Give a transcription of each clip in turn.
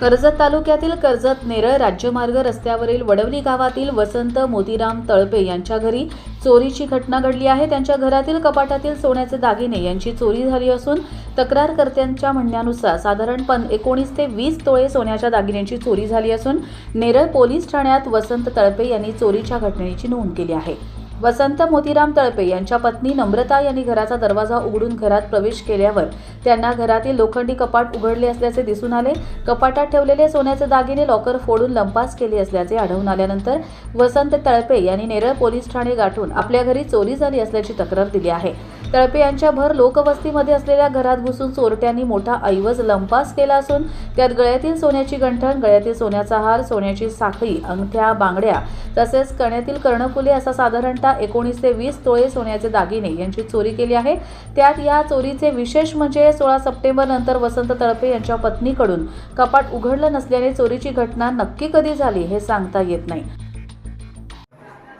कर्जत तालुक्यातील कर्जत नेरळ राज्यमार्ग रस्त्यावरील वडवली गावातील वसंत मोतीराम तळपे यांच्या घरी चोरीची घटना घडली आहे. त्यांच्या घरातील कपाटातील सोन्याचे दागिने यांची चोरी झाली असून तक्रारकर्त्यांच्या म्हणण्यानुसार साधारण पण एकोणीस ते वीस तोळे सोन्याच्या दागिन्यांची चोरी झाली असून नेरळ पोलीस ठाण्यात वसंत तळपे यांनी चोरीच्या घटनेची नोंद केली आहे. वसंत मोतीराम तळपे यांच्या पत्नी नम्रता यांनी घराचा दरवाजा उघडून घरात प्रवेश केल्यावर त्यांना घरातील लोखंडी कपाट उघडले असल्याचे दिसून आले. कपाटात ठेवलेले सोन्याचे दागिने लॉकर फोडून लंपास केले असल्याचे आढळून आल्यानंतर वसंत तळपे यांनी नेरळ पोलीस ठाणे गाठून आपल्या घरी चोरी झाली असल्याची तक्रार दिली आहे. तळपे यांच्या भर लोकवस्तीमध्ये असलेल्या घरात घुसून चोरट्यांनी मोठा ऐवज लंपास केला असून त्यात गळ्यातील सोन्याची गंठण गळ्यातील सोन्याचा हार सोन्याची साखळी अंगठ्या बांगड्या तसेच कण्यातील कर्णफुले असा साधारणतः एकोणीस ते वीस तोळे सोन्याचे दागिने यांची चोरी केली आहे. त्यात या चोरीचे विशेष म्हणजे सोळा सप्टेंबर नंतर वसंत तळपे यांच्या पत्नीकडून कपाट उघडलं नसल्याने चोरीची घटना नक्की कधी झाली हे सांगता येत नाही.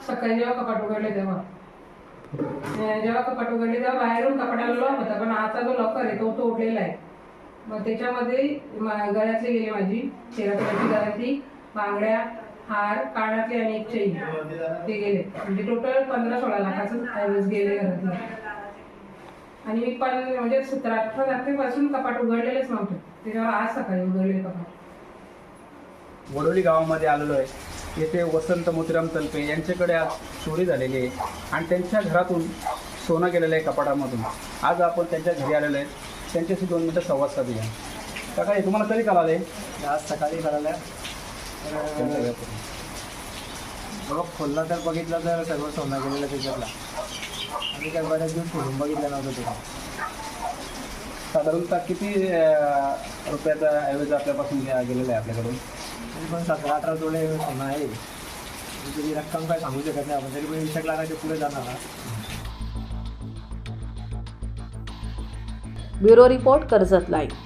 सकाळी जेव्हा कपाट उघडले तेव्हा? जेव्हा कपाट उघडले तेव्हा बाहेरून कपाटाला लॉक होता पण आता जो लॉकर आहे तो तोडलेला आहे. मग त्याच्यामध्ये मा- गळ्यातले गेले माझी तेरा गळ्यातली बांगड्या हार कानातले आणि एक चैन ते गेले. म्हणजे टोटल पंधरा सोळा लाखाचं गेले घरातलं. आणि मी पण म्हणजे सतरा अठरा तारखेपासून कपाट उघडलेलंच नव्हतं. त्याच्यावर आज सकाळी उघडले कपाट. वडोली गावामध्ये आलेलो आहे. येथे वसंत मोतीराम तलपे यांच्याकडे आज चोरी झालेली आहे. आणि त्यांच्या घरातून सोनं गेलेलं आहे कपाटामधून. आज आपण त्यांच्या घरी आलेलो आहे. त्यांच्याशी दोन मिनटं संवाद साधूया. काका हे तुम्हाला कधी कळाले आज सकाळी घरातून. लॉक खोलला तर बघितलं तर सगळं सोनं गेलेलं त्याच्यातला. आणि काय बऱ्याच दिवस खोलून बघितलं नव्हतं ते. साधारणतः किती रुपयाचा ऐवज आपल्यापासून गे- गेलेला आहे आपल्याकडून? तरी पण सतरा अठरा सोनं आहे. त्याची रक्कम काय सांगू शकत नाही आपण तरी पण वीस एक लाखाच्या पुढे जाणार ब्युरो रिपोर्ट कर्जत लाईव्ह.